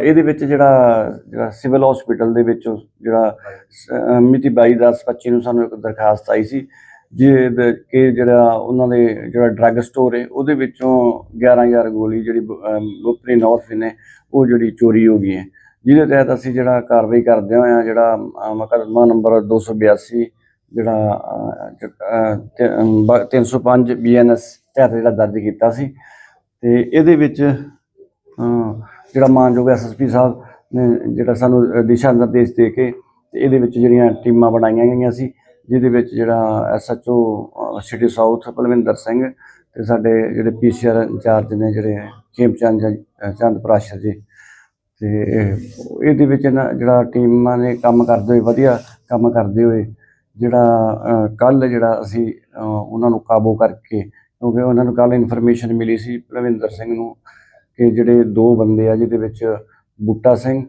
ਇਹਦੇ ਵਿੱਚ ਜਿਹੜਾ ਜਿਹੜਾ ਸਿਵਲ ਹਸਪੀਟਲ ਦੇ ਵਿੱਚੋਂ ਜਿਹੜਾ ਮਿਤੀ 22/10/25 ਨੂੰ ਸਾਨੂੰ ਇੱਕ ਦਰਖਾਸਤ ਆਈ ਸੀ ਜੇ ਕਿ ਜਿਹੜਾ ਉਹਨਾਂ ਦੇ ਜਿਹੜਾ ਡਰੱਗ ਸਟੋਰ ਹੈ ਉਹਦੇ ਵਿੱਚੋਂ 11000 ਗੋਲੀ ਜਿਹੜੀ ਗੁਪਨੀ ਨਾਰਫਿਨ ਨੇ ਉਹ ਜਿਹੜੀ ਚੋਰੀ ਹੋ ਗਈ ਹੈ। ਜਿਹਦੇ ਤਹਿਤ ਅਸੀਂ ਜਿਹੜਾ ਕਾਰਵਾਈ ਕਰਦੇ ਹੋਏ ਜਿਹੜਾ ਅਹ, ਨੰਬਰ 282 ਜਿਹੜਾ ਅਹ, ਜ- ਅਹ, ਤੇ, ਅਮ, ਬ- 305 ਬੀਐਨਐਸ ਤਹਿਤ ਜਿਹੜਾ ਦਰਜ ਕੀਤਾ ਸੀ। ਤੇ ਇਹਦੇ ਵਿੱਚ ਜਿਹੜਾ ਮਾਨਯੋਗ ਐਸਐਸਪੀ ਸਾਹਿਬ ਨੇ ਜਿਹੜਾ ਸਾਨੂੰ ਦਿਸ਼ਾ ਨਿਰਦੇਸ਼ ਦੇ ਕੇ ਤੇ ਇਹਦੇ ਵਿੱਚ ਜਿਹੜੀਆਂ ਟੀਮਾਂ ਬਣਾਈਆਂ ਗਈਆਂ ਸੀ, ਜਿਹਦੇ ਵਿੱਚ ਜਿਹੜਾ SHO city south Balwinder Singh ਤੇ ਸਾਡੇ ਜਿਹੜੇ ਪੀਸੀਆਰ ਇੰਚਾਰਜ ਨੇ ਜਿਹੜੇ ਖੇਮਚੰਦ ਚੰਦ ਚੰਦ ਪ੍ਰਾਸ਼ਰ ਜੀ ਤੇ ਇਹਦੇ ਵਿੱਚ ਨਾ ਜਿਹੜਾ ਟੀਮਾਂ ਨੇ ਕੰਮ ਕਰਦੇ ਹੋਏ, ਵਧੀਆ ਕੰਮ ਕਰਦੇ ਹੋਏ ਜਿਹੜਾ ਕੱਲ ਜਿਹੜਾ ਅਸੀਂ ਉਹਨਾਂ ਨੂੰ ਕਾਬੂ ਕਰਕੇ ਕਿਉਂਕਿ ਉਹਨਾਂ ਨੂੰ ਕੱਲ ਇਨਫੋਰਮੇਸ਼ਨ ਮਿਲੀ ਸੀ ਪ੍ਰਵਿੰਦਰ ਸਿੰਘ ਨੂੰ ਕਿ ਜਿਹੜੇ ਦੋ ਬੰਦੇ ਆ ਜਿਹਦੇ ਵਿੱਚ ਬੂਟਾ ਸਿੰਘ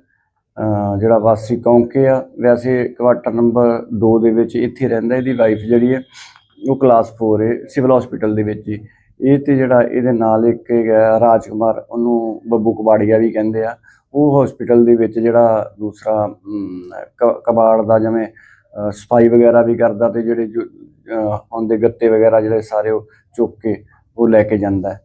ਜਿਹੜਾ ਵਾਸੀ ਕੌਂਕੇ ਆ ਵੈਸੇ ਕੁਆਟਰ ਨੰਬਰ 2 ਦੇ ਵਿੱਚ ਇੱਥੇ ਰਹਿੰਦਾ ਇਹਦੀ ਵਾਈਫ ਜਿਹੜੀ ਹੈ ਉਹ ਕਲਾਸ 4 ਹੈ ਸਿਵਲ ਹਸਪੀਟਲ ਦੇ ਵਿੱਚ ਹੀ ਇਹ ਤੇ ਜਿਹੜਾ ਇਹਦੇ ਨਾਲ ਇੱਕ ਰਾਜ ਕੁਮਾਰ ਉਹਨੂੰ ਬੱਬੂ ਕਬਾੜੀਆ ਵੀ ਕਹਿੰਦੇ ਆ ਉਹ ਹਸਪੀਟਲ ਦੇ ਵਿੱਚ ਜਿਹੜਾ ਦੂਸਰਾ ਕ- ਕਬਾੜ ਦਾ ਜਿਵੇਂ ਸਫ਼ਾਈ ਵਗੈਰਾ ਵੀ ਕਰਦਾ ਤੇ ਜਿਹੜੇ ਜੋ, ਅ, ਹੁੰਦੇ ਗੱਤੇ ਵਗੈਰਾ ਜਿਹੜੇ ਸਾਰੇ ਉਹ ਚੁੱਕ ਕੇ ਉਹ ਲੈ ਕੇ ਜਾਂਦਾ ਹੈ।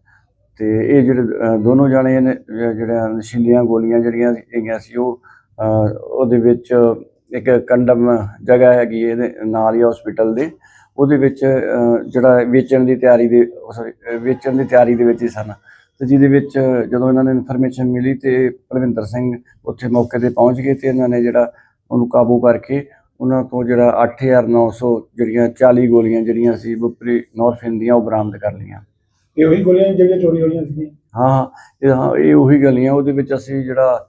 ਤੇ ਇਹ ਜਿਹੜੇ ਦੋਨੋਂ ਜਾਣੇ ਇਹਨੇ ਅ, ਨਸ਼ੀਲੀਆਂ ਗੋਲੀਆਂ ਜਿਹੜੀਆਂ ਹੈਗੀਆਂ ਸੀ ਉਹ ਉਹਦੇ ਵਿੱਚ ਇੱਕ ਕੰਡਮ ਜਗ੍ਹਾ ਹੈਗੀ ਹੈ ਇਹਦੇ ਨਾਲ ਹੀ ਹਸਪੀਟਲ ਦੇ। ਉਹਦੇ ਵਿੱਚ ਜਿਹੜਾ ਵੇਚਣ ਦੀ ਤਿਆਰੀ ਦੇ ਵੇਚਣ ਦੀ ਤਿਆਰੀ ਦੇ ਵਿੱਚ ਹੀ ਸਨ। ਤੇ ਜਿਹਦੇ ਵਿੱਚ ਜਦੋਂ ਇਹਨਾਂ ਨੂੰ ਇਨਫੋਰਮੇਸ਼ਨ ਮਿਲੀ ਤੇ ਪ੍ਰਵਿੰਦਰ ਸਿੰਘ ਉੱਥੇ ਮੌਕੇ ਤੇ ਪਹੁੰਚ ਗਏ ਤੇ ਇਹਨਾਂ ਨੇ ਜਿਹੜਾ ਉਹਨੂੰ ਕਾਬੂ ਕਰਕੇ ਉਹਨਾਂ ਤੋਂ ਜਿਹੜਾ 8900 ਜਿਹੜੀਆਂ 40 ਗੋਲੀਆਂ ਜਿਹੜੀਆਂ ਸੀ ਬੁਪਰੀ ਨੌਰਫਿਨ ਦੀਆਂ ਉਹ ਬਰਾਮਦ ਕਰ ਲਈਆਂ। ਇਹ ਉਹੀ ਗੋਲੀਆਂ ਜਿਹੜੀਆਂ ਚੋਰੀ ਹੋਈਆਂ ਸੀ ਹਾਂ ਹਾਂ ਇਹ ਹਾਂ ਇਹ ਉਹੀ ਗੱਲੀਆਂ ਉਹਦੇ ਵਿੱਚ ਅਸੀਂ ਜਿਹੜਾ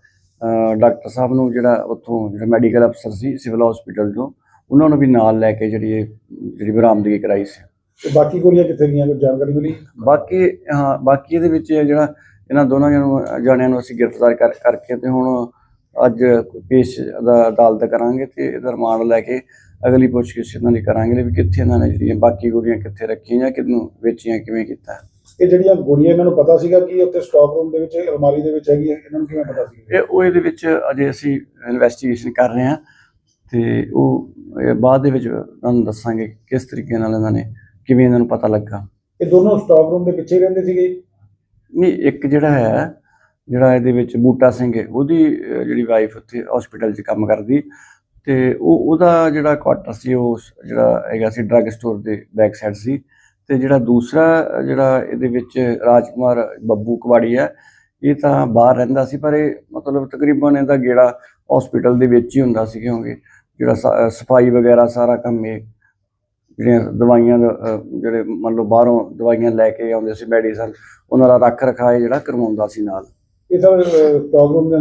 ਡਾਕਟਰ ਸਾਹਿਬ ਨੂੰ ਜਿਹੜਾ ਉੱਥੋਂ ਜਿਹੜਾ ਮੈਡੀਕਲ ਅਫਸਰ ਸੀ ਸਿਵਲ ਹਸਪੀਟਲ ਤੋਂ ਉਹਨਾਂ ਨੂੰ ਵੀ ਨਾਲ ਲੈ ਕੇ ਜਿਹੜੀ ਇਹ ਜਿਹੜੀ ਬਰਾਮਦਗੀ ਕਰਾਈ ਸੀ। ਤੇ ਬਾਕੀ ਗੋਲੀਆਂ ਕਿੱਥੇ ਗਈਆਂ ਕੋਈ ਜਾਣਕਾਰੀ ਮਿਲੀ? ਬਾਕੀ ਹਾਂ ਬਾਕੀ ਇਹਦੇ ਵਿੱਚ ਜਿਹੜਾ ਇਹਨਾਂ ਦੋਨਾਂ ਜਣਿਆਂ ਜਾਣਿਆਂ ਨੂੰ ਅਸੀਂ ਗ੍ਰਿਫਤਾਰ ਕਰ ਕਰਕੇ ਤੇ ਹੁਣ ਅੱਜ ਪੇਸ਼ ਅਦਾ- ਅਦਾਲਤ ਕਰਾਂਗੇ ਤੇ ਇਹਦਾ ਰਿਮਾਂਡ ਲੈ ਕੇ ਅਗਲੀ ਪੁੱਛਗਿੱਛ ਇਹਨਾਂ ਦੀ ਕਰਾਂਗੇ ਵੀ ਕਿੱਥੇ ਇਹਨਾਂ ਨੇ ਜਿਹੜੀਆਂ ਬਾਕੀ ਗੋਲੀਆਂ ਕਿੱਥੇ ਰੱਖੀਆਂ ਜਾਂ ਕਿਹਨੂੰ ਵੇਚੀਆਂ ਕਿਵੇਂ ਕੀਤਾ। ਇਹ ਜਿਹੜੀਆਂ ਗੋਲੀਆਂ ਇਹਨਾਂ ਨੂੰ ਪਤਾ ਸੀਗਾ ਕਿ ਉੱਥੇ ਸਟਾਕ ਰੂਮ ਦੇ ਵਿੱਚ ਅਲਮਾਰੀ ਦੇ ਵਿੱਚ ਹੈਗੀ ਹੈ ਇਹਨਾਂ ਨੂੰ ਕਿਵੇਂ ਪਤਾ ਸੀ ਇਹ ਉਹ ਇਹਦੇ ਵਿੱਚ ਅਜੇ ਅਸੀਂ ਇਨਵੈਸਟੀਗੇਸ਼ਨ ਕਰ ਰਹੇ ਹਾਂ ਤੇ ਉਹ ਬਾਅਦ ਦੇ ਵਿੱਚ ਤੁਹਾਨੂੰ ਦੱਸਾਂਗੇ ਕਿਸ ਤਰੀਕੇ ਨਾਲ ਇਹਨਾਂ ਨੇ ਕਿਵੇਂ ਇਹਨਾਂ ਨੂੰ ਪਤਾ ਲੱਗਾ। ਇਹ ਦੋਨੋਂ ਸਟਾਕ ਰੂਮ ਦੇ ਪਿੱਛੇ ਰਹਿੰਦੇ ਸੀਗੇ? ਨਹੀਂ ਇੱਕ ਜਿਹੜਾ ਹੈ ਜਿਹੜਾ ਇਹਦੇ ਵਿੱਚ ਬੂਟਾ ਸਿੰਘ ਹੈ ਉਹਦੀ ਜਿਹੜੀ ਵਾਈਫ ਉੱਥੇ ਹਸਪੀਟਲ 'ਚ ਕੰਮ ਕਰਦੀ ਤੇ ਉਹ ਉਹਦਾ ਜਿਹੜਾ ਕੁਆਟਰ ਸੀ ਉਹ ਜਿਹੜਾ ਹੈਗਾ ਸੀ ਡਰੱਗ ਸਟੋਰ ਦੇ ਬੈਕ ਸਾਈਡ ਸੀ। ਤੇ ਜਿਹੜਾ ਦੂਸਰਾ ਜਿਹੜਾ ਇਹਦੇ ਵਿੱਚ ਰਾਜਕੁਮਾਰ ਬੱਬੂ ਕਵਾੜੀ ਹੈ ਇਹ ਤਾਂ ਬਾਹਰ ਰਹਿੰਦਾ ਸੀ ਪਰ ਇਹ ਮਤਲਬ ਤਕਰੀਬਨ ਇਹਦਾ ਗੇੜਾ ਹਸਪੀਟਲ ਦੇ ਵਿੱਚ ਹੀ ਹੁੰਦਾ ਸੀ ਕਿਉਂਕਿ ਜਿਹੜਾ ਸ- ਸਫ਼ਾਈ ਵਗੈਰਾ ਸਾਰਾ ਕੰਮ ਇਹ ਜਿਹੜੀਆਂ ਦਵਾਈਆਂ ਦਾ, ਜਿਹੜੇ ਮੰਨ ਲਓ ਬਾਹਰੋਂ ਦਵਾਈਆਂ ਲੈ ਕੇ ਆਉਂਦੇ ਸੀ ਮੈਡੀਸਨ ਉਹਨਾਂ ਦਾ ਰੱਖ ਰਖਾਏ ਜਿਹੜਾ ਕਰਵਾਉਂਦਾ ਸੀ ਨਾਲ। ਇਹ ਤਾਂ ਸਟਾਕ ਰੂਮ ਦੇ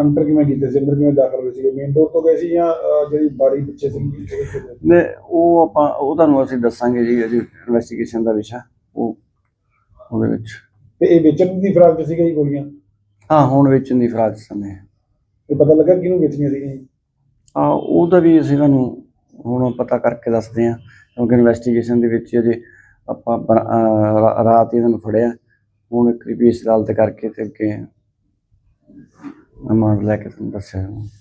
ਅੰਦਰ ਕਿਵੇਂ ਕੀਤੇ ਸੀ? ਅੰਦਰ ਕਿਵੇਂ ਦਾਖਲ ਹੋਏ ਸੀਗੇ? ਮੇਨ ਡੋਰ ਤੋਂ ਗਏ ਸੀ ਜਾਂ ਅਹ, ਜਿਹੜੀ ਬਾਰੀ ਪਿੱਛੇ ਸੀ? ਉਹਦੇ ਤੋਂ ਗਏ? ਨੇ ਉਹ ਆਪਾਂ ਉਹ ਤੁਹਾਨੂੰ ਅਸੀਂ ਦੱਸਾਂਗੇ ਜੀ ਅਜੇ ਇਨਵੈਸਟੀਗੇਸ਼ਨ ਦਾ ਵਿਸ਼ਾ ਉਹ ਉਹਦੇ ਵਿੱਚ। ਤੇ ਇਹ ਵੇਚਣ ਦੀ ਫਰਾਕ ਚ ਸੀਗਾ ਜੀ ਗੋਲੀਆਂ? ਹਾਂ ਹੁਣ ਵੇਚਣ ਦੀ ਫਰਾਜ ਸਮੇਂ। ਇਹ ਪਤਾ ਲੱਗਾ ਕਿਹਨੂੰ ਵੇਚਣੀਆਂ ਸੀਗੀਆਂ ਜੀ? ਆ ਉਹਦਾ ਵੀ ਅਸੀਂ ਤੁਹਾਨੂੰ ਹੁਣ ਪਤਾ ਕਰਕੇ ਦੱਸਦੇ ਹਾਂ ਕਿਉਂਕਿ ਇਨਵੈਸਟੀਗੇਸ਼ਨ ਦੇ ਵਿੱਚ ਅਜੇ ਆਪਾਂ ਬਣਾ- ਅਹ ਰਾ- ਰਾਤ ਹੀ ਇਹਨਾਂ ਨੂੰ ਫੜਿਆ। ਹੁਣ ਇੱਕ ਰਿਪੀਸ ਅਦਾਲਤ ਕਰਕੇ ਤੇ ਅੱਗੇ ਰਿਮਾਂਡ ਲੈ ਕੇ ਤੁਹਾਨੂੰ ਦੱਸਿਆ ਜਾਊਗਾ।